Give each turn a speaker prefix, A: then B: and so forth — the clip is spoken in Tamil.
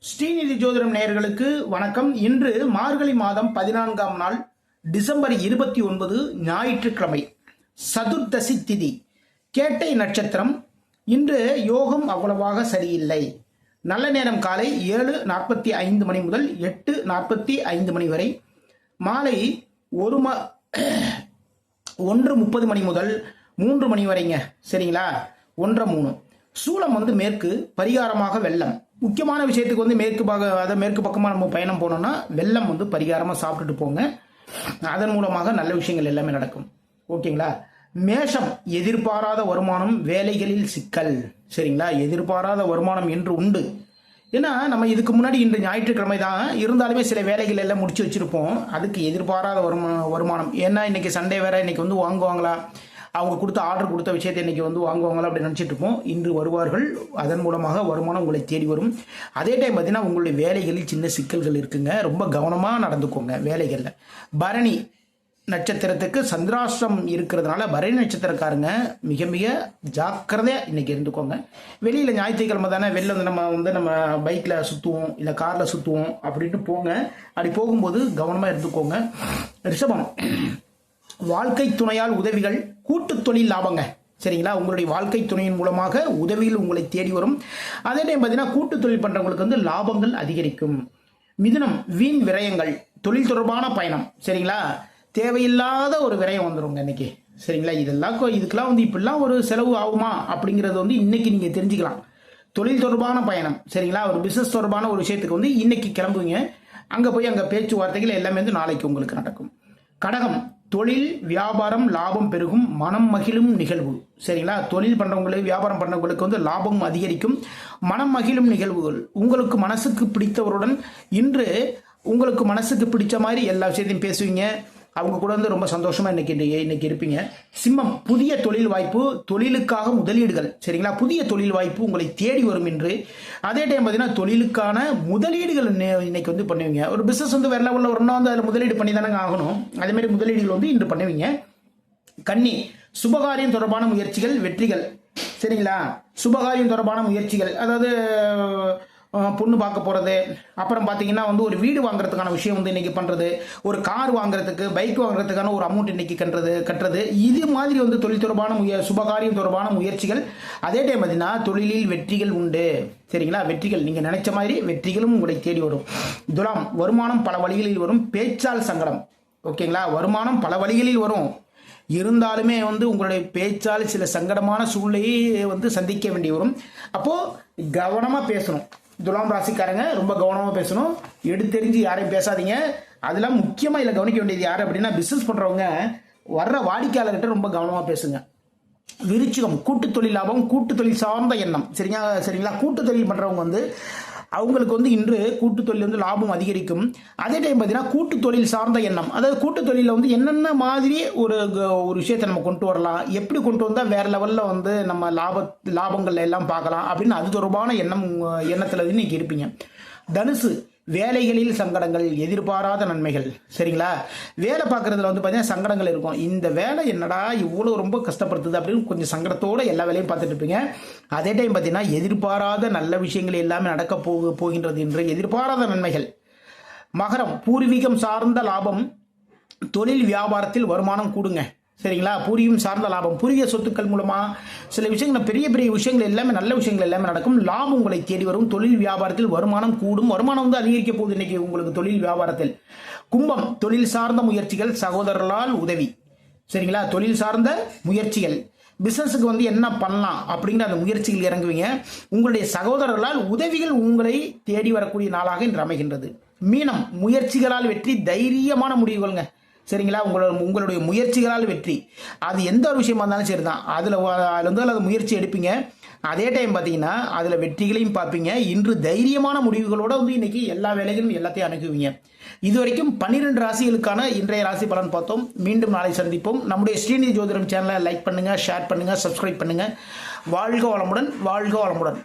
A: ஸ்ரீநிதி ஜோதிடம் நேயர்களுக்கு வணக்கம். இன்று மார்கழி மாதம் பதினான்காம் நாள் டிசம்பர் இருபத்தி ஒன்பது ஞாயிற்றுக்கிழமை. சதுர்தசி திதி. கேட்டை நட்சத்திரம். இன்று யோகம் அவ்வளவாக சரியில்லை. நல்ல நேரம் காலை ஏழு நாற்பத்தி ஐந்து மணி முதல் எட்டு நாற்பத்தி ஐந்து மணி வரை. மாலை ஒரு ம ஒன்று முப்பது மணி முதல் மூன்று மணி வரைங்க. சரிங்களா? ஒன்றரை மூணு. சூளம் வந்து மேற்கு பரிகாரமாக வெள்ளம். முக்கியமான விஷயத்துக்கு வந்து மேற்கு பாக அதை மேற்கு பக்கமாக நம்ம பயணம் போனோம்னா வெள்ளம் வந்து பரிகாரமாக சாப்பிட்டுட்டு போங்க. அதன் மூலமாக நல்ல விஷயங்கள் எல்லாமே நடக்கும். ஓகேங்களா? மேஷம் எதிர்பாராத வருமானம் வேலைகளில் சிக்கல். சரிங்களா? எதிர்பாராத வருமானம் என்று உண்டு. ஏன்னா நம்ம இதுக்கு முன்னாடி இன்று ஞாயிற்றுக்கிழமை தான் இருந்தாலுமே சில வேலைகள் எல்லாம் முடிச்சு வச்சிருப்போம். அதுக்கு எதிர்பாராத வருமா வருமானம். ஏன்னா இன்னைக்கு சண்டே வேற இன்னைக்கு வந்து வாங்குவாங்களா? அவங்க கொடுத்த ஆர்டர் கொடுத்த விஷயத்தை இன்றைக்கி வந்து வாங்குவாங்களா அப்படின்னு நினச்சிட்டு இருப்போம். இன்று வருவார்கள். அதன் மூலமாக வருமானம் உங்களை தேடி வரும். அதே டைம் பார்த்தீங்கன்னா உங்களுடைய வேலைகளில் சின்ன சிக்கல்கள் இருக்குங்க. ரொம்ப கவனமாக நடந்துக்கோங்க வேலைகளில். பரணி நட்சத்திரத்துக்கு சந்திராஷ்டிரம் இருக்கிறதுனால பரணி நட்சத்திரக்காரங்க மிக மிக ஜாக்கிரதையாக இன்னைக்கு இருந்துக்கோங்க. வெளியில் ஞாயிற்றுக்கிழமை தானே வெளில வந்து நம்ம வந்து நம்ம பைக்கில் சுற்றுவோம் இல்லை காரில் சுற்றுவோம் அப்படின்ட்டு போங்க. அப்படி போகும்போது கவனமாக இருந்துக்கோங்க. ரிஷபம். வாழ்க்கை துணையால் உதவிகள் கூட்டு தொழில் லாபங்க. சரிங்களா? உங்களுடைய வாழ்க்கை துணையின் மூலமாக உதவியில் உங்களை தேடி வரும். அதே டைம் பார்த்தீங்கன்னா கூட்டு தொழில் பண்ணுறவங்களுக்கு வந்து லாபங்கள் அதிகரிக்கும். மிதுனம் வீண் விரயங்கள் தொழில் தொடர்பான பயணம். சரிங்களா? தேவையில்லாத ஒரு விரயம் வந்துருங்க இன்னைக்கு. சரிங்களா? இதெல்லாம் இதுக்கெல்லாம் வந்து இப்படிலாம் ஒரு செலவு ஆகுமா? அப்படிங்கிறது வந்து இன்னைக்கு நீங்கள் தெரிஞ்சுக்கலாம். தொழில் தொடர்பான பயணம். சரிங்களா? ஒரு பிஸ்னஸ் தொடர்பான ஒரு விஷயத்துக்கு வந்து இன்னைக்கு கிளம்புவீங்க. அங்கே போய் அங்கே பேச்சுவார்த்தைகள் எல்லாமே வந்து நாளைக்கு உங்களுக்கு நடக்கும். கடகம் தொழில் வியாபாரம் லாபம் பெருகும் மனம் மகிழும் நிகழ்வு. சரிங்களா? தொழில் பண்ணுறவங்களுக்கு வியாபாரம் பண்ணுறவங்களுக்கு வந்து லாபம் அதிகரிக்கும். மனம் மகிழும் நிகழ்வுகள். உங்களுக்கு மனசுக்கு பிடித்தவருடன் இன்று உங்களுக்கு மனசுக்கு பிடிச்ச மாதிரி எல்லா விஷயத்தையும் பேசுவீங்க. அவங்க கூட வந்து ரொம்ப சந்தோஷமா இன்னைக்கு இன்னைக்கு இருப்பீங்க. சிம்மம் புதிய தொழில் வாய்ப்பு தொழிலுக்காக முதலீடுகள். சரிங்களா? புதிய தொழில் வாய்ப்பு உங்களை தேடி வரும் என்று அதே டைம் பார்த்தீங்கன்னா தொழிலுக்கான முதலீடுகள் இன்னைக்கு வந்து பண்ணுவீங்க. ஒரு பிசினஸ் வந்து வேற லெவலில் வரணும் வந்து அதில் முதலீடு பண்ணி தானே ஆகணும். அதேமாதிரி முதலீடுகள் வந்து இன்று பண்ணுவீங்க. கன்னி சுபகாரியம் தொடர்பான முயற்சிகள் வெற்றிகள். சரிங்களா? சுபகாரியம் தொடர்பான முயற்சிகள். அதாவது பொண்ணு பார்க்க போகிறது அப்புறம் பார்த்தீங்கன்னா வந்து ஒரு வீடு வாங்குறதுக்கான விஷயம் வந்து இன்றைக்கி பண்ணுறது ஒரு கார் வாங்குறதுக்கு பைக் வாங்குறதுக்கான ஒரு அமௌண்ட் இன்றைக்கி கட்டுறது கட்டுறது. இது மாதிரி வந்து தொழில் தொடர்பான முய சுபகாரியம் தொடர்பான முயற்சிகள். அதே டைம் பார்த்தீங்கன்னா தொழிலில் வெற்றிகள் உண்டு. சரிங்களா? வெற்றிகள். நீங்கள் நினைச்ச மாதிரி வெற்றிகளும் உங்களை தேடி வரும். துலாம் வருமானம் பல வழிகளில் வரும். பேச்சால் சங்கடம். ஓகேங்களா? வருமானம் பல வழிகளில் வரும். இருந்தாலுமே வந்து உங்களுடைய பேச்சால் சில சங்கடமான சூழ்நிலையை வந்து சந்திக்க வேண்டி வரும். அப்போது கவனமாக பேசணும். துலாம் ராசிக்காரங்க ரொம்ப கவனமாக பேசணும். எடுத்தெறிஞ்சு யாரையும் பேசாதீங்க. அதெல்லாம் முக்கியமாக இதில் கவனிக்க வேண்டியது யார் அப்படின்னா பிஸ்னஸ் பண்ணுறவங்க வர்ற வாடிக்கையாளர்கிட்ட ரொம்ப கவனமாக பேசுங்க. விருச்சிகம் கூட்டு தொழில் லாபம் கூட்டு தொழில் சார்ந்த எண்ணம். சரிங்களா? சரிங்களா? கூட்டு தொழில் பண்ணுறவங்க வந்து அவங்களுக்கு வந்து இன்று கூட்டு தொழில் வந்து லாபம் அதிகரிக்கும். அதே டைம் பார்த்தீங்கன்னா கூட்டு தொழில் சார்ந்த எண்ணம். அதாவது கூட்டு தொழிலில் வந்து என்னென்ன மாதிரி ஒரு க- ஒரு விஷயத்தை நம்ம கொண்டு வரலாம்? எப்படி கொண்டு வந்தால் வேற லெவலில் வந்து நம்ம லாப லாபங்கள் எல்லாம் பார்க்கலாம்? அப்படின்னு அது தொடர்பான எண்ணம் எண்ணத்தில் இன்னைக்கு இருப்பீங்க. தனுசு வேலைகளில் சங்கடங்கள் எதிர்பாராத நன்மைகள். சரிங்களா? வேலை பார்க்குறதுல வந்து பார்த்தீங்கன்னா சங்கடங்கள் இருக்கும். இந்த வேலை என்னடா இவ்வளோ ரொம்ப கஷ்டப்படுத்துது அப்படின்னு கொஞ்சம் சங்கடத்தோடு எல்லா வேலையும் பார்த்துட்டு இருப்பீங்க. அதே டைம் பார்த்தீங்கன்னா எதிர்பாராத நல்ல விஷயங்கள் எல்லாமே நடக்க போக போகின்றது என்று எதிர்பாராத நன்மைகள். மகரம் பூர்வீகம் சார்ந்த லாபம் தொழில் வியாபாரத்தில் வருமானம் கூடுங்க. சரிங்களா? பூரியும் சார்ந்த லாபம். பூர்வீக சொத்துக்கள் மூலமா சில விஷயங்கள் பெரிய பெரிய விஷயங்கள் எல்லாமே நல்ல விஷயங்கள் எல்லாமே நடக்கும். லாபம் உங்களை தேடி வரும். தொழில் வியாபாரத்தில் வருமானம் கூடும். வருமானம் வந்து அதிகரிக்க போகுது இன்னைக்கு உங்களுக்கு தொழில் வியாபாரத்தில். கும்பம் தொழில் சார்ந்த முயற்சிகள் சகோதரர்களால் உதவி. சரிங்களா? தொழில் சார்ந்த முயற்சிகள். பிசினஸுக்கு வந்து என்ன பண்ணலாம் அப்படிங்கிற அந்த முயற்சிகள் இறங்குவீங்க. உங்களுடைய சகோதரர்களால் உதவிகள் உங்களை தேடி வரக்கூடிய நாளாக இன்று அமைகின்றது. மீனம் முயற்சிகளால் வெற்றி தைரியமான முடிவுகள்ங்க. சரிங்களா? உங்களோட உங்களுடைய முயற்சிகளால் வெற்றி. அது எந்த ஒரு விஷயமா இருந்தாலும் சரி தான் அதில் அதில் வந்து அது முயற்சி எடுப்பீங்க. அதே டைம் பார்த்தீங்கன்னா அதில் வெற்றிகளையும் பார்ப்பீங்க. இன்று தைரியமான முடிவுகளோட வந்து இன்றைக்கி எல்லா வேலைகளும் எல்லாத்தையும் அணுகுவீங்க. இது வரைக்கும் பன்னிரெண்டு ராசிகளுக்கான இன்றைய ராசி பலன் பார்த்தோம். மீண்டும் நாளை சந்திப்போம். நம்முடைய ஸ்ரீநிதி ஜோதிடம் சேனலை லைக் பண்ணுங்கள் ஷேர் பண்ணுங்கள் சப்ஸ்கிரைப் பண்ணுங்கள் வாழ்க வளமுடன் வாழ்க வளமுடன்.